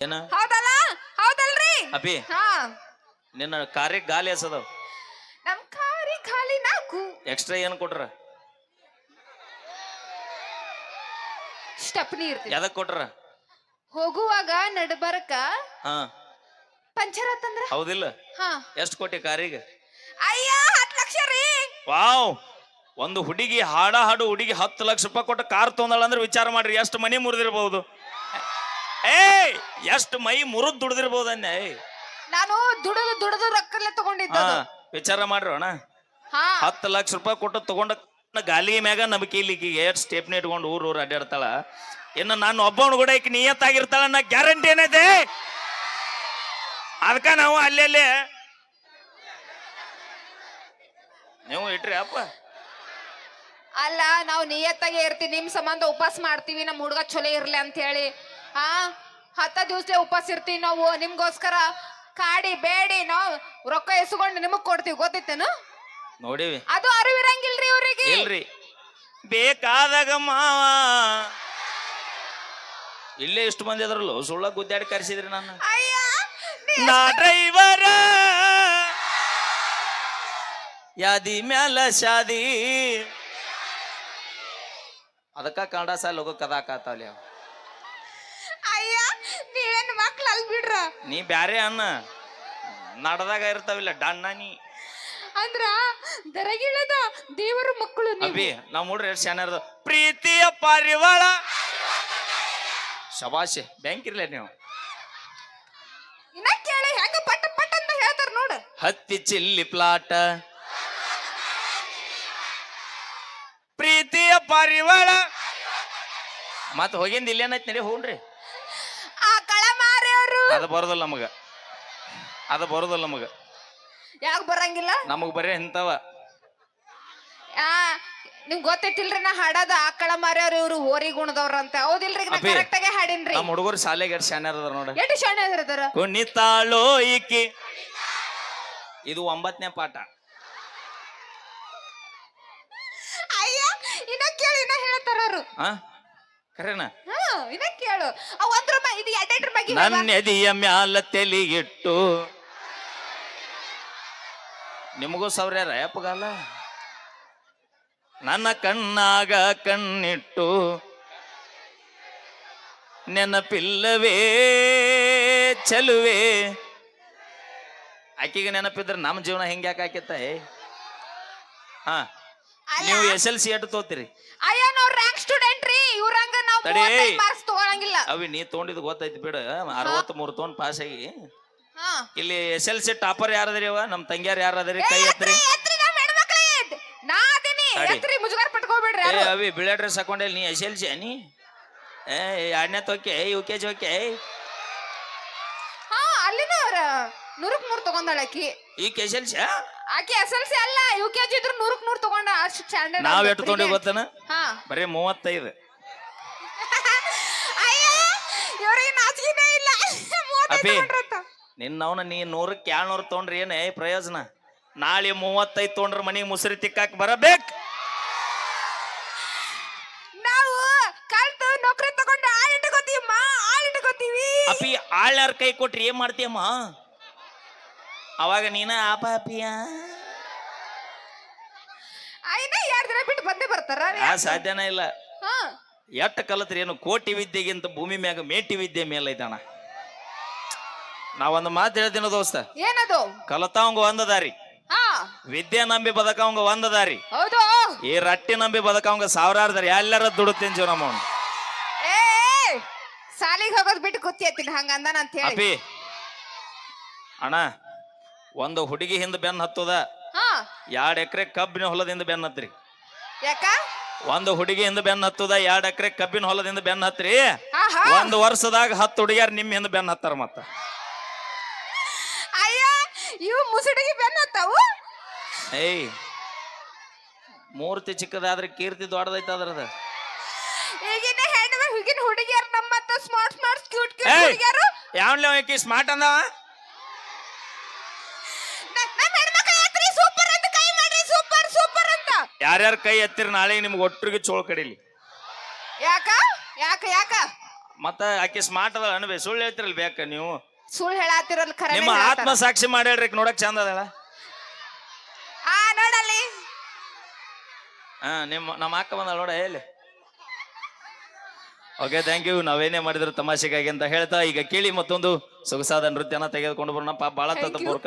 ಏನ? ಹೌದಲ್ಲ? ಹೌದಲ್ರಿ? ಅಪಿ ಹಾ. ನಿನ್ನ ಕಾರ್ಯಕ್ಕೆ ಗಾಲಿ ಹಸದವ್ ನಮ್ ಕಾರಿ ಖಾಲಿ ನಾಲ್ಕು. ಎಕ್ಸ್ಟ್ರಾ ಏನ್ ಕೊಟ್ರ? ಸ್ಟೆಪ್ನಿ ಇರ್ತೀವಿ ಯಾವ್ದಕ್ ಕೊಟ್ರ? ಹೋಗುವಾಗ ನಡ್ಬರ್ಕ ಹಾ. ಪಂಚರ್ ತಂದ್ರ ಹೌದಿಲ್ಲ? ಹಾ. ಎಷ್ಟ್ ಕೊಟ್ಟಿ ಕಾರಿಗೆ? ಅಯ್ಯ ಹತ್ ಲಕ್ಷ ರೀ. ವಾವ್. ಒಂದು ಹುಡುಗಿ ಹಾಡ ಹಾಡು ಹುಡುಗಿ ಹತ್ತು ಲಕ್ಷ ರೂಪಾಯಿ ಕೊಟ್ಟು ಕಾರ್ ತೊಂದಳ ಅಂದ್ರೆ ವಿಚಾರ ಮಾಡ್ರಿ. ಎಷ್ಟು ಮನಿ ಮುರಿದಿರ್ಬಹುದು ಏಯ್ ಎಷ್ಟು ಮೈ ಮುರಿದ್ ದುಡ್ದಿರ್ಬೋದು ಅಂದೆ ಏಯ್. ನಾನು ದುಡಿದು ದುಡಿದು ರೊಕ್ಕಲ್ಲೇ ತಗೊಂಡಿದ್ದ ಹಾ ವಿಚಾರ ಮಾಡ್ರಿ ಅಣ್ಣ. ಹಾ. ಹತ್ತು ಲಕ್ಷ ರೂಪಾಯಿ ಕೊಟ್ಟು ತಗೊಂಡ ಗಾಲಿ ಮ್ಯಾಗ ನಂಬಿಕೆ ಇಲ್ಲಿ ಏಟ್ ಸ್ಟೇಪ್ನಿ ಇಟ್ಕೊಂಡು ಊರು ಊರು ಅಡ್ಡಾಡ್ತಾಳ ಇನ್ನು ನಾನು ಒಬ್ಬವನು ಕೂಡ ಈಕೆ ನಿಯತ್ತಾಗಿರ್ತಾಳ ನಾ ಗ್ಯಾರಂಟಿ ಏನೈತೆ? ಅದಕ್ಕ ನಾವು ಅಲ್ಲಲ್ಲಿ ನೀವು ಇಟ್ರಿ ಅಪ್ಪ. ಅಲ್ಲ ನಾವು ನಿಯತ್ತಾಗೆ ಇರ್ತೀವಿ ನಿಮ್ ಸಂಬಂಧ ಉಪವಾಸ ಮಾಡ್ತೀವಿ ನಮ್ಮ ಹುಡುಗ ಚಲೋ ಇರ್ಲಿ ಅಂತ ಹೇಳಿ ಹಾ ಹತ್ತ ದಿವ್ಸಲೆ ಉಪವಾಸ ಇರ್ತೀವಿ ನಾವು ನಿಮ್ಗೋಸ್ಕರ ಕಾಡಿ ಬೇಡಿ ನಾವು ರೊಕ್ಕ ಎಸ್ಕೊಂಡು ನಿಮಗ್ ಕೊಡ್ತೀವಿ ಗೊತ್ತಿತ್ತೇನು? ನೋಡಿವಿ. ಅದು ಅರಿವಿರಂಗಿಲ್ರಿ ಇವ್ರಿಗೆ. ಇಲ್ರಿ. ಬೇಕಾದಾಗ ಮಾವ. ಇಲ್ಲೇ ಇಷ್ಟು ಮಂದಿ ಅದ್ರಲ್ಲೋ ಸುಳ್ಳ ಗುದ್ದಾಡಿ ಕರೆಸಿದ್ರಿ ನಾನು ಅಯ್ಯ ನೀ- ನಾ ಡ್ರೈವರ. ಯಾದಿ ಮ್ಯಾಲ ಶಾದಿ. ಅದಕ್ಕ ಕನ್ನಡ ಸಾಲ ಹೋಗೋ ಕದಾಕಾತಾವ್ಲಿ ಅವ ಅಯ್ಯ ನೀವೇನ್ ಮಕ್ಳು ಅಲ್ ಬಿಡ್ರ ನೀ ಬ್ಯಾರೆ ಅನ್ನ. ನಡದಾಗ ಇರ್ತಾವಿಲ್ಲ ಡಣ್ಣ ನೀ. ಅಂದ್ರ ದರಗಿಳದ ದೇವರ ಮಕ್ಕಳು ನೀವು. ಅಭಿ ನಾವ್ ನೋಡ್ರಿ ಎಷ್ಟು ಚೆನ್ನಾಗಿರೋದು ಪ್ರೀತಿಯ ಪರಿವಾಳ. ಶಬಾಷೆ ಬ್ಯಾಂಕ್ ಇರ್ಲ ನೀವು. ಇನ್ನ ಕೇಳಿ ಹೆಂಗ ಪಟ್ ಪಟ್ ಅಂತ ಹೇಳ್ತಾರ ನೋಡು. ಹತ್ತಿ ಚಿಲ್ಲಿ ಪ್ಲಾಟ. ಪ್ರೀತಿಯ ಪರಿವಾಳ. ಮತ್ ಹೋಗಿಂದ ಇಲ್ಲೇನೈತಿ ನಡಿ ಮಾರಿಯವರು ಅದು ಬರೋದಲ್ಲ ನಮಗ. ಅದು ಬರೋದಲ್ಲ ನಮಗ. ಯಾಕೆ ಬರಂಗಿಲ್ಲ? ನಮಗ್ ಬರೀ ಇಂಥವ. ಆ ನಿಮ್ಗ್ ಗೊತ್ತೈತಿಲ್ರಿ ನಾ ಹಾಡೋದು? ಆಕಳ ಮಾರ್ಯಾರ ಇವ್ರು ಹೋರಿ ಗುಣದವ್ರ ಅಂತ. ಹೌದಿಲ್ರಿ ನಾ ಅಪ್ಪಿ, ಕರೆಕ್ಟ್ ಆಗಿ ಹಾಡಿನ್ರಿ. ನಮ್ಮ ಹುಡುಗರು ಶಾಲೆಗೆ ಎಷ್ಟು ಶಾನ್ಯಾರ ಅದಾರ ನೋಡ. ಎಷ್ಟು ಶಾಣೆ ಅದ್ರ ಕುಣಿತಾಳೋ ಈಕಿ. ಇದು ಒಂಬತ್ತನೇ ಪಾಠ. ಅಯ್ಯ ಇನ್ನ ಕೇಳಿ ಇನ್ನ ಹೇಳ್ತಾರ ಅವರು. ಹಾ ಕರೆನಾ? ಹಾ? ಇನ್ನ ಕೇಳು. ಇದು ರೂಪಾಯಿ ನನ್ನ ಎದಿಯ ಮ್ಯಾಲ ತೆಲಿ ಇಟ್ಟು ನಿಮಗೂ ಸೌರ್ಯಾರ ಯಪ್ಪಗಾಲ ನನ್ನ ಕಣ್ಣಾಗ ಕಣ್ಣಿಟ್ಟು ನೆನಪಿಲ್ಲವೇ ಚಲುವೆ. ಆಕಿಗೆ ನೆನಪಿದ್ರೆ ನಮ್ಮ ಜೀವನ ಹೆಂಗ್ಯಾಕೆ ಏ ಹಾ. ನೀವು ಎಸ್ ಎಲ್ ಸಿ ಎಟ್ ತೋತಿರಿ. ಅಯ್ಯ ನಾವು ರ್ಯಾಂಕ್ ಸ್ಟೂಡೆಂಟ್ ರೀ. ಇವ್ರಂಗ ನಾವು ತಡಿ. ಮಾರ್ಕ್ಸ್ ತಗೊಳಂಗಿಲ್ಲ. ಅವಿ ನೀ ತೊಗೊಂಡಿದ್ದು ಗೊತ್ತೈತಿ ಬಿಡ. ಅರವತ್ತ್ ಮೂರು ತೊಗೊಂಡ್ ಪಾಸ್ ಆಗಿ. ಹಾ. ಇಲ್ಲಿ ಎಸ್ ಎಲ್ ಸಿ ಟಾಪರ್ ಯಾರದ್ರಿ ಅವ ನಮ್ ತಂಗ್ಯಾರ ಯಾರದ್ರಿ? ಕೈ ಎತ್ರಿ ಎತ್ರಿ, ನಾವ್ ಹೆಣ್ಮಕ್ಳೇ. ನಾ ಅದೀನಿ. ತಡಿ. ಎತ್ರಿ ಮುಜುಗಾರ ಪಟ್ಕೋಬೇಡ್ರಿ ಏ ಯಾರು. ಅವಿ ಬಿಳೆ ಡ್ರೆಸ್ ಹಾಕೊಂಡೆ ನೀ ಎಸ್ ಎಲ್ ಸಿ ನೀ? ಏ ಎರಡನೇ ತೊಕೆ ಯು ಕೆ ಜಿ ಓಕೆ ನೂರಕ್ ನೂರ್ ತಗೊಂಡಾಳ ಆಕಿ ಈ ಕೆ ಎಸ್ ಎಲ್ ಸಿ ಆಕಿ ಎಸ್ ಎಲ್ ಸಿ ಅಲ್ಲ ಯು ಕೆ ಜಿ ಇದ್ರು ನೂರಕ್ ನೂರ್ ತಗೊಂಡ ಅಷ್ಟು ಸ್ಟ್ಯಾಂಡರ್ಡ್ ನಾವ್ ಎಷ್ಟು ತೊಗೊಂಡಿ ಗೊತ್ತನ? ಹಾ. ಬರೀ ಮೂವತ್ತೈದು. ಅಯ್ಯ ಇವ್ರಿಗೆ ನಾಚಿಕೆನೇ ಇಲ್ಲ. ತಗೊಂಡ್ರಂತ. ನಿನ್ನವನ ನೀ ನೂರಕ್ಕೆ ಏಳ್ನೂರು ತೊಗೊಂಡ್ರಿ ಏನೇ ಪ್ರಯೋಜನ? ನಾಳೆ ಮೂವತ್ತೈದು ತೊಗೊಂಡ್ರೆ ಮನೆಗೆ ಮುಸುರಿ ತಿಕ್ಕಾಕ್ ಬರಬೇಕು. ನಾವು ಕಲ್ತು ನೌಕರಿ ತಗೊಂಡು ಆಳ್ ಇಟ್ಕೋತೀವಮ್ಮ ಆಳ್ ಇಟ್ಕೋತೀವಿ ಅಪ್ಪಿ ಆಳ್ಯಾರ ಕೈ ಕೊಟ್ರಿ ಏನ್ ಮಾಡ್ತೀಯಮ್ಮ? ಅವಾಗ ನೀನ ಆ ಪಾಪಿಯ? ಐನ ಎರಡ್ ದಿನ ಬಿಟ್ಟು ಬಂದೇ ಬರ್ತಾರ ಆ ಸಾಧ್ಯನೇ ಇಲ್ಲ. ಹಾ. ಎಟ್ಟ ಕಲತ್ರಿ ಏನು ಕೋಟಿ ವಿದ್ಯೆಗಿಂತ ಭೂಮಿ ಮ್ಯಾಗ ಮೇಟಿ ವಿದ್ಯೆ ಮೇಲೆ ಮೇಲೈತಣ ನಾವೊಂದು ಮಾತು ಹೇಳ್ತೀನ ದೋಸ್ತ. ಏನದು? ಕಲತಾವಂಗ ಒಂದ ದಾರಿ. ವಿದ್ಯೆ ನಂಬಿ ಬದಕವಂಗ ಒಂದ ದಾರಿ. ಹೌದು. ಈ ರಟ್ಟಿ ನಂಬಿ ಬದಕವಂಗ ಸಾವಿರಾರು ದಾರಿ. ಎಲ್ಲರ ದುಡುತ್ತೇನ್ ಜೀವನ ಮಾಡ ಏ ಸಾಲಿಗೆ ಹೋಗೋದು ಬಿಟ್ಟು ಕೂತಿಯತ್ತೀನಿ ಹಂಗ ಅಂದಾನ ಅಂತ ಹೇಳಿ. ಅಣ್ಣ ಒಂದು ಹುಡುಗಿ ಹಿಂದ ಬೆನ್ ಹತ್ತದ ಹಾ. ಎರಡ್ ಎಕರೆ ಕಬ್ಬಿನ ಹೊಲದಿಂದ ಬೆನ್ ಹತ್ರಿ. ಯಾಕ? ಒಂದು ಹುಡುಗಿ ಹಿಂದ ಬೆನ್ ಹತ್ತದ ಎರಡ್ ಎಕರೆ ಕಬ್ಬಿನ ಹೊಲದಿಂದ ಬೆನ್ ಹತ್ರಿ. ಹಾ ಹಾ. ಒಂದ್ ವರ್ಷದಾಗ ಹತ್ತು ಹುಡುಗಿಯರ್ ನಿಮ್ ಹಿಂದ ಬೆನ್ ಹತ್ತಾರ ಮತ್ತ. ಅಯ್ಯ ಇವು ಮುಸುಡಿಗೆ ಬೆನ್ನತ್ತಾವು ಏಯ್ ಮೂರ್ತಿ ಚಿಕ್ಕದಾದ್ರೆ ಕೀರ್ತಿ ದೊಡ್ಡದೈತ ಅದ್ರದ ಈಗಿನ ಹೆಣ್ಣು ಈಗಿನ ಹುಡುಗಿಯರು ನಮ್ಮ ಸ್ಮಾರ್ಟ್ ಸ್ಮಾರ್ಟ್ ಕ್ಯೂಟ್ ಕ್ಯೂಟ್ ಏಯ್ ಹುಡುಗಿಯರು? ಯಾವನ್ಲೆ ಆಕಿ ಸ್ಮಾರ್ಟ್ ಅಂದವ ನಮ್ಮ ಹೆಣ್ಮಕ್ಳು ಎತ್ರಿ ಸೂಪರ್ ಅಂತ ಕೈ ಮಾಡ್ರಿ ಸೂಪರ್ ಸೂಪರ್ ಅಂತ ಯಾರ್ಯಾರ ಕೈ ಎತ್ತಿರ ನಾಳೆ ನಿಮ್ಗೆ ಒಟ್ಟಿಗೆ ಚೋಳ ಕಡಿಲಿ. ಯಾಕ? ಯಾಕ ಯಾಕ? ಮತ್ತ ಆಕೆ ಸ್ಮಾರ್ಟ್ ಅದ ಅನ್ಬೇ ಸುಳ್ಳು ಹೇಳ್ತಿರಲ್ ಬೇಕ ನೀವು? ಸುಳ್ಳು ಹೇಳತ್ತಿರಲ್ ಖರೆ ನಿಮ್ಮ ಆತ್ಮ ಸಾಕ್ಷಿ ಮಾಡಿ ಹೇಳ್ರಿ ಈಕಿ ನೋಡಕ್ ಚಂದ ಅದಲ್ಲ ಆ ನೋಡಲ್ಲಿ. ಹಾ ನಿಮ್ಮ ನಮ್ಮ ಅಕ್ಕ ಬಂದ ನೋಡ ಹೇಳಿ ಓಕೆ ಥ್ಯಾಂಕ್ ಯು ನಾವೇನೇ ಮಾಡಿದ್ರು ತಮಾಷೆಗಾಗಿ ಅಂತ ಹೇಳ್ತಾ ಈಗ ಕೇಳಿ ಮತ್ತೊಂದು ಸೊಗಸಾದ ನೃತ್ಯನ ತೆಗೆದುಕೊಂಡು ಬರೋಣ ಪಾಪ ಭಾಳ. ಬೋರ್ಕ